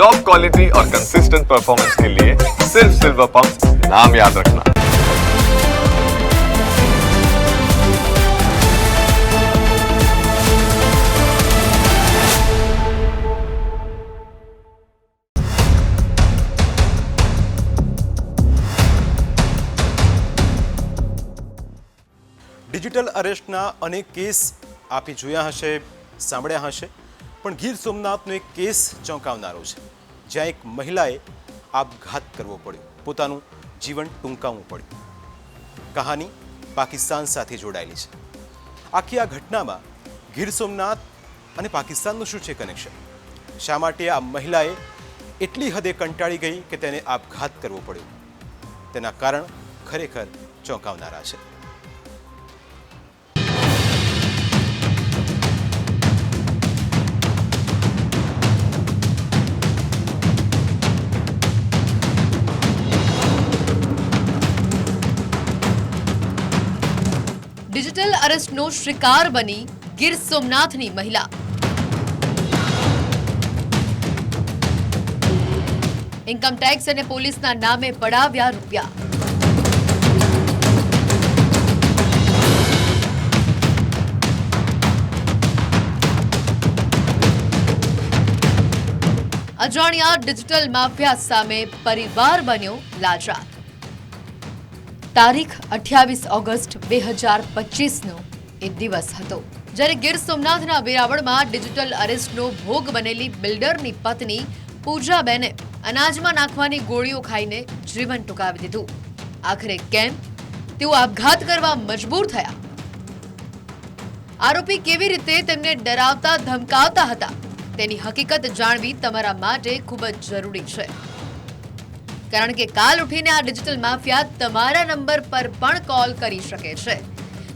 Top quality और consistent performance के लिए सिर्फ सिल्वर पंप नाम याद रखना ડિજિટલ અરેસ્ટના અનેક કેસ આપે જોયા હશે સાંભળ્યા હશે પણ ગીર સોમનાથનો એક કેસ ચોંકાવનારો છે, જ્યાં એક મહિલાએ આપઘાત કરવો પડ્યો. પોતાનું જીવન ટૂંકાવવું પડ્યું. કહાની પાકિસ્તાન સાથે જોડાયેલી છે. આખી આ ઘટનામાં ગીર સોમનાથ અને પાકિસ્તાનનું શું છે કનેક્શન શા માટે આ મહિલાએ એટલી હદે કંટાળી ગઈ કે તેને આપઘાત કરવો પડ્યો? તેના કારણ ખરેખર ચોંકાવનારા છે. અરેસ્ટનો શિકાર બની ગીર સોમનાથની મહિલા. ઇન્કમ ટેક્સ અને પોલીસના નામે પડાવ્યા રૂપિયા. અજાણ્યા ડિજિટલ માફિયા સામે પરિવાર બન્યો લાચાર. તારીખ અઠ્યાવીસ ઓગસ્ટ બે હજાર પચીસનો એ દિવસ હતો. જ્યારે ગીર સોમનાથના વેરાવળમાં ડિજિટલ અરેસ્ટનો ભોગ બનેલી બિલ્ડરની પત્ની પૂજાબેને અનાજમાં નાખવાની ગોળીઓ ખાઈને જીવન ટૂંકાવી દીધું. આખરે કેમ? તેઓ આપઘાત કરવા મજબૂર થયા. આરોપી કેવી રીતે તેમને ડરાવતા, ધમકાવતા હતા તેની હકીકત જાણવી તમારા માટે ખૂબ જ જરૂરી છે. કારણ કે કાલ ઉઠીને આ ડિજિટલ માફિયા તમારા નંબર પર પણ કોલ કરી શકે છે.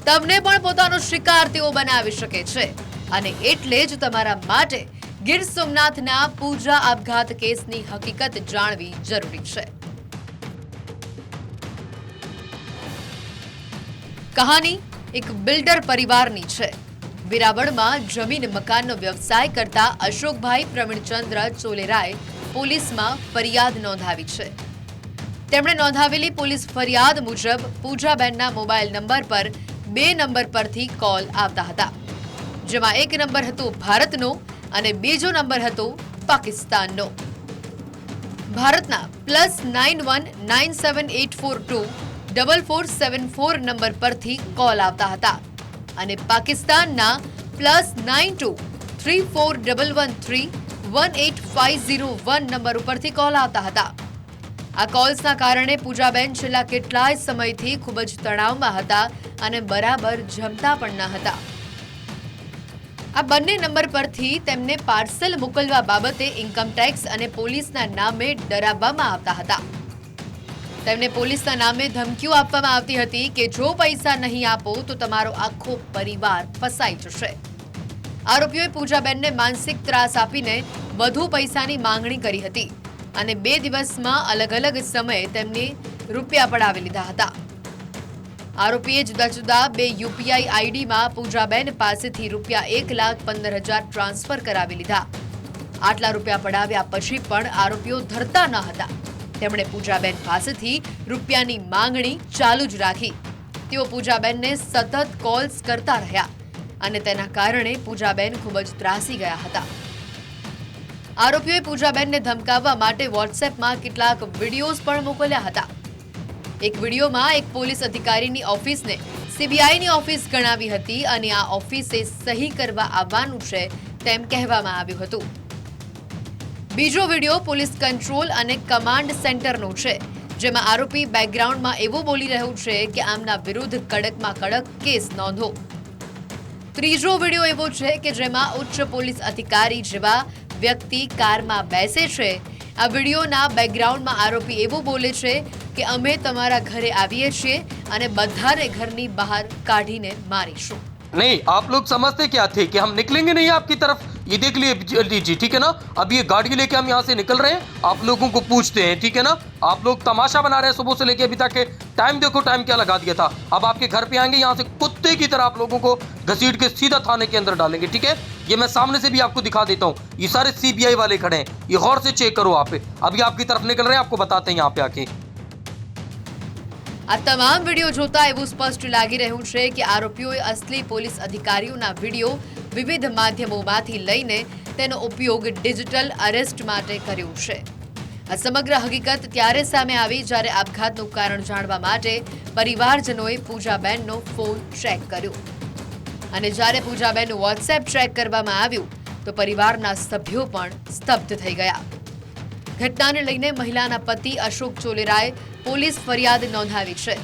તમને પણ પોતાનો શિકાર તેઓ બનાવી શકે છે. અને એટલે જ તમારા માટે ગીર સોમનાથના પૂજા આપઘાત કેસની હકીકત જાણવી જરૂરી છે. કહાની એક બિલ્ડર પરિવારની છે. વેરાવળમાં જમીન મકાનનો વ્યવસાય કરતા અશોકભાઈ પ્રવીણચંદ્ર ચોલેરાએ પોલીસમાં ફરિયાદ નોંધાવી છે. તેમણે નોંધાવેલી પોલીસ ફરિયાદ મુજબ પૂજાબેનના મોબાઈલ નંબર પર બે નંબર પરથી કોલ આવતા હતા. જેમાં એક નંબર હતો ભારતનો અને બીજો નંબર હતો પાકિસ્તાનનો. ભારતના plus nine one nine seven eight four two double four seven four number પરથી કોલ આવતા હતા. અને પાકિસ્તાનના plus nine two three four double one three one eight five zero one number ઉપરથી કોલ આવતા હતા. આ કોલ્સના કારણે પૂજાબેન છેલ્લા કેટલાય સમયથી ખૂબ જ તણાવમાં હતા અને બરાબર જમતા પણ ન હતા. આ બંને નંબર પરથી તેમને પાર્સલ મોકલવા બાબતે ઇન્કમટેક્સ અને પોલીસના નામે ડરાવવામાં આવતા હતા. તેમને પોલીસના નામે ધમકીઓ આપવામાં આવતી હતી કે જો પૈસા નહીં આપો તો તમારો આખો પરિવાર ફસાઈ જશે. આરોપીઓએ પૂજાબેનને માનસિક ત્રાસ આપીને વધુ પૈસાની માંગણી કરી હતી અને બે દિવસમાં અલગ અલગ સમયે તેમને રૂપિયા પડાવી લીધા હતા. આરોપીએ જુદા જુદા બે યુપીઆઈ આઈડીમાં પૂજાબેન પાસેથી રૂપિયા એક લાખ પંદર હજાર ટ્રાન્સફર કરાવી લીધા. આટલા રૂપિયા પડાવ્યા પછી પણ આરોપીઓ ધરતા ન હતા. તેમણે પૂજાબેન પાસેથી રૂપિયાની માંગણી ચાલુ જ રાખી. તેઓ પૂજાબેનને સતત કોલ્સ કરતા રહ્યા અને તેના કારણે પૂજાબેન ખૂબ જ ત્રાસી ગયા હતા. આરોપીઓએ પૂજાબેનને ધમકાવવા માટે વોટ્સએપમાં કેટલાક વિડીયોઝ પણ મોકલ્યા હતા. એક વિડીયોમાં એક પોલીસ અધિકારીની ઓફિસને સીબીઆઈની ઓફિસ ગણાવી હતી અને આ ઓફિસે સહી કરવા આવવાનું છે તેમ કહેવામાં આવ્યું હતું. બીજો વીડિયો પોલીસ કંટ્રોલ અને કમાન્ડ સેન્ટરનો છે, જેમાં આરોપી બેકગ્રાઉન્ડમાં એવું બોલી રહ્યું છે કે આમના વિરુદ્ધ કડકમાં કડક કેસ નોંધો. ત્રીજો વીડિયો એવો છે કે જેમાં ઉચ્ચ પોલીસ અધિકારી જેવા વ્યક્તિ કારમાં બેસે છે. આ વિડીયોના બેકગ્રાઉન્ડમાં આરોપી એવું બોલે છે કે અમે તમારા ઘરે આવીએ છીએ અને બધાને ઘરની બહાર કાઢીને મારીશું. નહીં, આપ લોગ સમજતે ક્યા થે કે હમ નિકલેંગે નહીં આપકી તરફ? ये देख लिए लीजिए ठीक है ना अब ये गाड़ी लेके हम यहाँ से निकल रहे हैं आप लोगों को पूछते हैं ठीक है ना आप लोग तमाशा बना रहे हैं सुबह से लेके अभी तक के टाइम देखो टाइम क्या लगा दिया था अब आपके घर पे आएंगे यहाँ से कुत्ते की तरह आप लोगों को घसीट के सीधा थाने के अंदर डालेंगे ठीक है ये मैं सामने से भी आपको दिखा देता हूँ ये सारे सीबीआई वाले खड़े हैं ये गौर से चेक करो आप अभी आपकी तरफ निकल रहे हैं आपको बताते हैं यहाँ पे आके આ તમામ વિડીયો જોતા એવું સ્પષ્ટ લાગી રહ્યું છે કે આરોપીઓએ અસલી પોલીસ અધિકારીઓના વિડીયો વિવિધ માધ્યમોમાંથી લઈને તેનો ઉપયોગ ડિજિટલ અરેસ્ટ માટે કર્યો છે. આ સમગ્ર હકીકત ત્યારે સામે આવી જ્યારે આપઘાતનું કારણ જાણવા માટે પરિવારજનોએ પૂજાબેનનો ફોન ચેક કર્યો. અને જ્યારે પૂજાબેનનું વોટ્સએપ ચેક કરવામાં આવ્યું, તો પરિવારના સભ્યો પણ સ્તબ્ધ થઈ ગયા. ઘટનાને લઈને મહિલાના પતિ અશોક ચોલેરાએ પોલીસ ફરિયાદ નોંધાવી છે.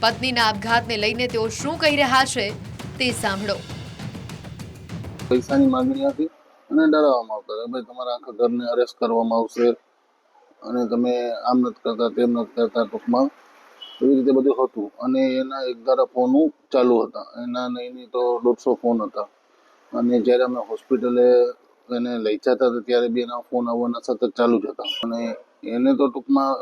પત્નીના આપઘાતને લઈને તેઓ શું કહી રહ્યા છે તે સાંભળો. પૈસાની માંગણી હતી અને ડરાવવામાં આવતા હતા. ભાઈ, તમારા આખા ઘરને અરેસ્ટ કરવામાં આવશે અને તમે આમ નથી કરતા, તેમ નથી કરતા ટૂંકમાં. એવી રીતે બધું હતું અને એના એક ધારા ફોનો ચાલુ હતા. એના નહીં નહીં તો દોઢસો ફોન હતા. અને જ્યારે અમે હોસ્પિટલે એને લઈ જતા હતા, ત્યારે બી એના ફોન આવવાના સતત ચાલુ જ હતા. અને એને તો ટૂંકમાં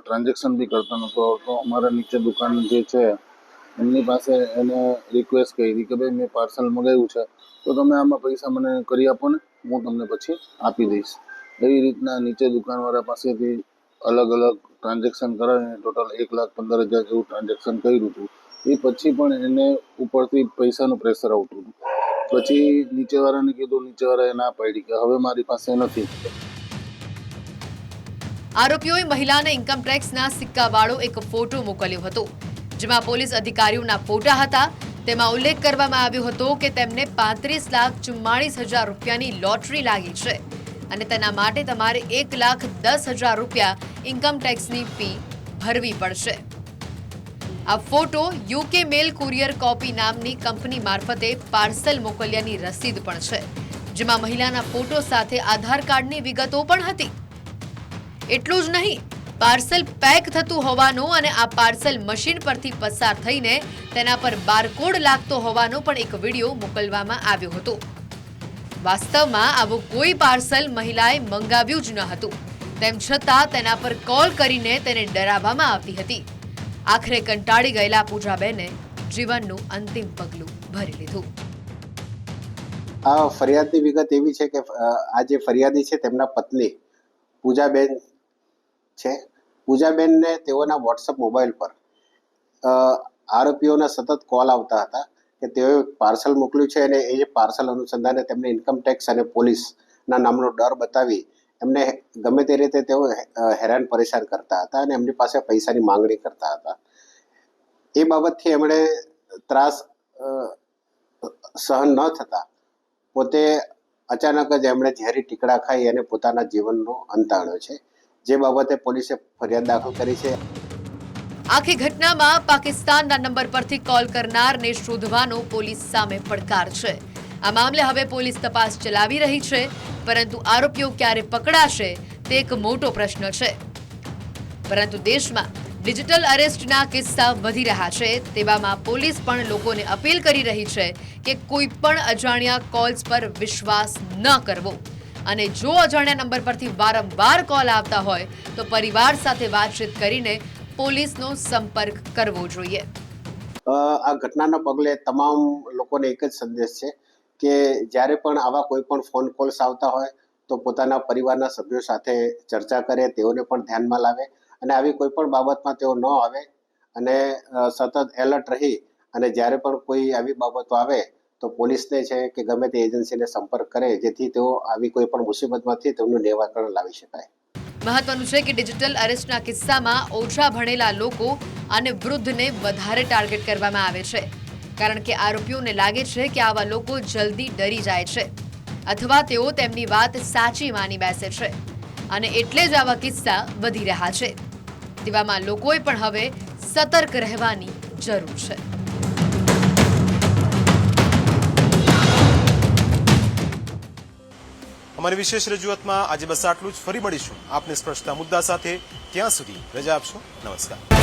ટ્રાન્ઝેક્શન બી કરતા નહોતો આવતો. અમારા નીચે દુકાન જે છે એમની પાસે એને રિક્વેસ્ટ કરી કે ભાઈ મેં પાર્સલ મંગાવ્યું છે, તો તમે આમાં પૈસા મને કરી આપો ને, હું તમને પછી આપી દઈશ. એવી રીતના નીચે દુકાનવાળા પાસેથી અલગ અલગ ટ્રાન્ઝેક્શન કરાવીને ટોટલ એક લાખ પંદર હજાર જેવું ટ્રાન્ઝેક્શન કર્યું હતું. એ પછી પણ એને ઉપરથી પૈસાનું પ્રેશર આવતું હતું. પછી નીચેવાળાને કીધું, નીચેવાળાએ ના પાડી કે હવે મારી પાસે નથી. આરોપીઓએ મહિલાને ઇન્કમટેક્સના સિક્કાવાળો એક ફોટો મોકલ્યો હતો. જેમાં પોલીસ અધિકારીઓના ફોટા હતા. તેમાં ઉલ્લેખ કરવામાં આવ્યો હતો કે તેમને પાંત્રીસ લાખ ચુમ્માળીસ હજાર રૂપિયાની લોટરી લાગી છે અને તેના માટે તમારે એક લાખ દસ હજાર રૂપિયા ઇન્કમટેક્સની ફી ભરવી પડશે. આ photo UK mail courier copy નામની કંપની મારફતે પાર્સલ મોકલ્યાની રસીદ પણ છે, જેમાં મહિલાના ફોટો સાથે આધાર કાર્ડની વિગતો પણ હતી. એટલું જ નહીં પાર્સલ પેક થતું હોવાનો અને આ પાર્સલ મશીન પરથી પસાર થઈને તેના પર બારકોડ લાગતો હોવાનો પણ એક વીડિયો મોકલવામાં આવ્યો હતો. વાસ્તવમાં આવું કોઈ પાર્સલ મહિલાએ મંગાવ્યું જ ન હતું. તેમ છતાં તેના પર કોલ કરીને તેને ડરાવવામાં આવતી હતી. આખરે કંટાળી ગયેલા પૂજાબેને જીવનનું અંતિમ પગલું ભરી લીધું. આ ફરિયાદની વિગત એવી છે કે આ જે ફરિયાદી છે તેમના પત્ની પૂજાબેન છે. પૂજાબેનને તેઓના વોટ્સઅપ મોબાઈલ પર આરોપીઓના સતત કોલ આવતા હતા કે તેઓએ પાર્સલ મોકલ્યું છે અને એ પાર્સલ અનુસંધાને તેમને ઇન્કમ ટેક્સ અને પોલીસના નામનો ડર બતાવી એમને ગમે તે રીતે તેઓ હેરાન પરેશાન કરતા હતા અને એમની પાસે પૈસાની માંગણી કરતા હતા. એ બાબતથી એમણે ત્રાસ સહન ન થતા પોતે અચાનક જ એમણે ઝેરી ટીકડા ખાઈ અને પોતાના જીવનનો અંત આણ્યો છે. જે બાબતે પોલીસે ફરિયાદ દાખલ કરી છે. આખી ઘટનામાં પાકિસ્તાનના નંબર પરથી કોલ કરનારને શોધવાનો પોલીસ સામે પડકાર છે. આ મામલે હવે પોલીસ તપાસ ચલાવી રહી છે, પરંતુ આરોપીઓ ક્યારે પકડાશે તે એક મોટો પ્રશ્ન છે. પરંતુ દેશમાં ડિજિટલ અરેસ્ટના કિસ્સા વધી રહ્યા છે, તેવામાં પોલીસ પણ લોકોને અપીલ કરી રહી છે કે કોઈ પણ અજાણ્યા કોલ્સ પર વિશ્વાસ ન કરવો. અને જો અજાણ્યા નંબર પરથી વારંવાર કોલ આવતા હોય, તો પરિવાર સાથે વાતચીત કરીને પોલીસનો સંપર્ક કરવો જોઈએ. આ ઘટનાના પગલે તમામ લોકોને એક જ સંદેશ છે કે જ્યારે પણ આવા કોઈ પણ ફોન કોલ્સ આવતા હોય, તો પોતાના પરિવારના સભ્યો સાથે ચર્ચા કરે, તેઓને પણ ધ્યાનમાં લાવે અને આવી કોઈ પણ બાબતમાં તેઓ ન આવે અને સતત એલર્ટ રહી અને જ્યારે પણ કોઈ આવી બાબતો આવે તો પોલીસને છે કે ગમે તે એજન્સીને સંપર્ક કરે, જેથી તેઓ આવી કોઈ પણ મુસીબતમાંથી તેમનું નિવારણ લાવી શકાય. મહત્વનું છે કે ડિજિટલ અરેસ્ટના કિસ્સામાં ઓછા ભણેલા લોકો અને વૃદ્ધને વધારે ટાર્ગેટ કરવામાં આવે છે. કારણ કે આરોપીઓને લાગે છે કે આવા લોકો જલ્દી ડરી જાય છે. અથવા તેઓ તેમની વાત સાચી માની બેસે છે. અને એટલે જ આવા કિસ્સા વધી રહ્યા છે. તેવામાં લોકોએ પણ હવે સતર્ક રહેવાની જરૂર છે. અમારી વિશેષ રજૂઆતમાં આજે બસ આટલું જ. ફરી મળીશું આપને સ્પર્શતા મુદ્દા સાથે. ત્યાં સુધી રજા આપશો. નમસ્કાર.